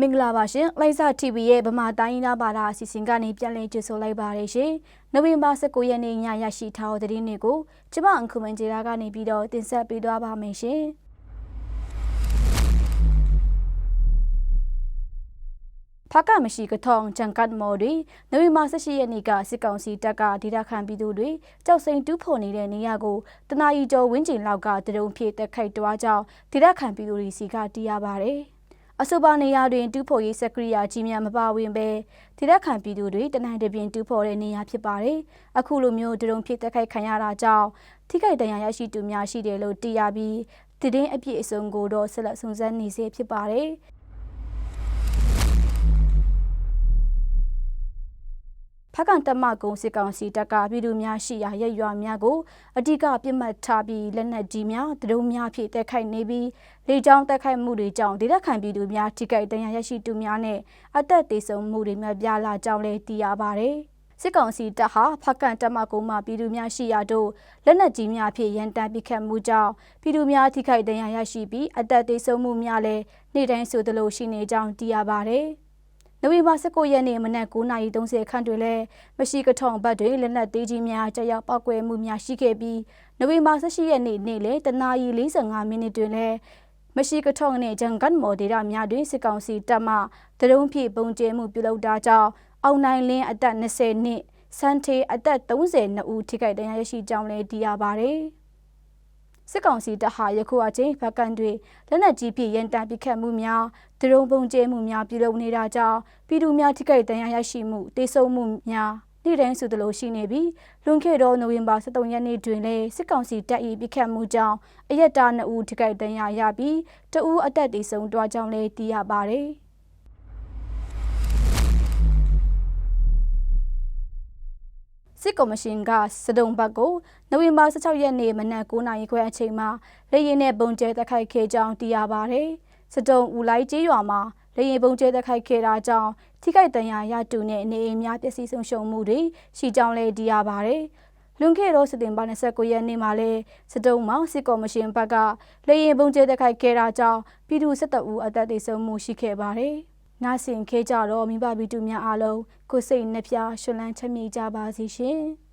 မင်္ဂလာပါရှင်လိုက်စာ TV ရဲ့ဗမာတိုင်းရင်းသားဘာသာအစီအစဉ်ကနေပြန်လည်ကြိုဆိုလိုက်ပါရရှင်နိုဝင်ဘာ19ရက်နေ့ညရရှိထားတဲ့သတင်းတွေကိုကျမအခုမန်ဂျေရာကနေပြီးတော့တင်ဆက်ပေးသွားပါမယ်ရှင်ဖကမရှိကထောင်ဂျန်ကတ်မော်တွေနိုဝင်ဘာ18ရက်နေ့ကစစ်ကောင်စီတပ်ကဒေတာခံပြည်သူတွေကြောက်စိန်တူးဖော်နေတဲ့နေရာကိုတနာရီကျော်ဝင်းကျင်လောက်ကတရုံဖြစ်တက်ခိုက်တွားကြောင်းဒေတာခံပြည်သူတွေစီကတီးရပါတယ်။ အဆိုပါနေရာတွင်တူးဖော်ရေးစက်ကရိယာကြီးများမပါဝင်ပဲဒေသခံပြည်သူတွေတနင်္လာပြင်တူးဖော်တဲ့နေရာဖြစ်ပါတယ်။အခုလိုမျိုးဒရုံဖြစ်တက်ခိုက်ခံရတာကြောင့်ထိခိုက်ဒဏ်ရာရရှိသူများရှိတယ်လို့သိရပြီးတည်င်းအပြည့်အစုံကိုတော့ဆက်လက်စုံစမ်းနေစေဖြစ်ပါတယ်။ ဖကန်တမကုံစစ်ကောင်စီတပ်ကပြည်သူများရှိရာရဲရွာများကိုအဓိကပြစ်မှတ်ထားပြီးလက်နက်ကြီးများတရုံများဖြင့်တိုက်ခိုက်နေပြီးလေကြောင်းတိုက်ခိုက်မှုတွေကြောင့်ဒေသခံပြည်သူများထိခိုက်ဒဏ်ရာရရှိသူများနဲ့အသက်သေဆုံးမှုတွေများပြားလာကြောင်းလည်းသိရပါတယ်။စစ်ကောင်စီတပ်ဟာဖကန်တမကုံမှပြည်သူများရှိရာတို့လက်နက်ကြီးများဖြင့်ရန်တမ်းပစ်ခတ်မှုကြောင့်ပြည်သူများထိခိုက်ဒဏ်ရာရရှိပြီးအသက်သေဆုံးမှုများလည်းနေ့တိုင်းဆိုသလိုရှိနေကြောင်းသိရပါတယ်။ နိုဝင်ဘာ19ရက်နေ့မနက်9:30ခန့်တွင်လည်းမရှိကထုံဘတ်တွင်လက်နက်သေးကြီးများကြောက်ရောက်ပောက်ကွဲမှုများရှိခဲ့ပြီးနိုဝင်ဘာ18ရက်နေ့နေ့လယ်တနာရီ45မိနစ်တွင်လည်းမရှိကထုံနှင့်ဂျန်ကန်မော်ဒေတာများတွင်စစ်ကောင်စီတပ်မှတရုံးဖြင့်ပုံကျဲမှုပြုလုပ်တာကြောင့်အောင်နိုင်လင်းအသက်20နှစ်စန်ထေအသက်32ဦးထိခိုက်ဒဏ်ရာရရှိကြောင်းလည်းသိရပါဗျ။ စစ်ကောင်စီတပ်ဟာယခုအချိန်ဘက်ကန်တွေလက်နက်ကြီးဖြင့်ရန်တမ်းပစ်ခတ်မှုများဒရုံပုံကျဲမှုများပြုလုပ်နေတာကြောင့်ပြည်သူများထိခိုက်ဒဏ်ရာရရှိမှုတေဆုံးမှုများနေ့တိုင်းဆိုသလိုရှိနေပြီးလွန်ခဲ့သောနိုဝင်ဘာ23ရက်နေ့တွင်လည်းစစ်ကောင်စီတပ်၏ပစ်ခတ်မှုကြောင့်အရက်တာ2ဦးထိခိုက်ဒဏ်ရာရပြီးတဦးအသက်သေဆုံးသွားကြောင်းလည်းသိရပါဗျ။စ ကော်မရှင်ကစဒုံဘတ်ကိုနိုဝင်ဘာ16ရက်နေ့မနက်9:00နာရီခွဲအချိန်မှာလေရင်နဲ့ပုံကျဲတက်ခိုက်ခဲ့ကြောင်းသိရပါတယ်။စဒုံဦးလိုက်ကျေးရွာမှာလေရင်ပုံကျဲတက်ခိုက်ခဲ့တာကြောင့်ထိခိုက်ဒဏ်ရာရတူနဲ့နေအိမ်များပျက်စီးဆုံးရှုံးမှုတွေရှိကြောင်းလည်းသိရပါတယ်။လွန်ခဲ့သောစတင်ပါ29ရက်နေ့မှာလဲစတုံးမှာစစ်ကော်မရှင်ဘက်ကလေရင်ပုံကျဲတက်ခိုက်ခဲ့တာကြောင့်ပြည်သူ17ဦးအသက်သေဆုံးမှုရှိခဲ့ပါတယ်။ နားဆင်ခဲကြတော့မိဘဗီတူများအားလုံးကိုစိတ်နှပြရှင်လန်းချမ်းမြေ့ကြပါစေရှင်။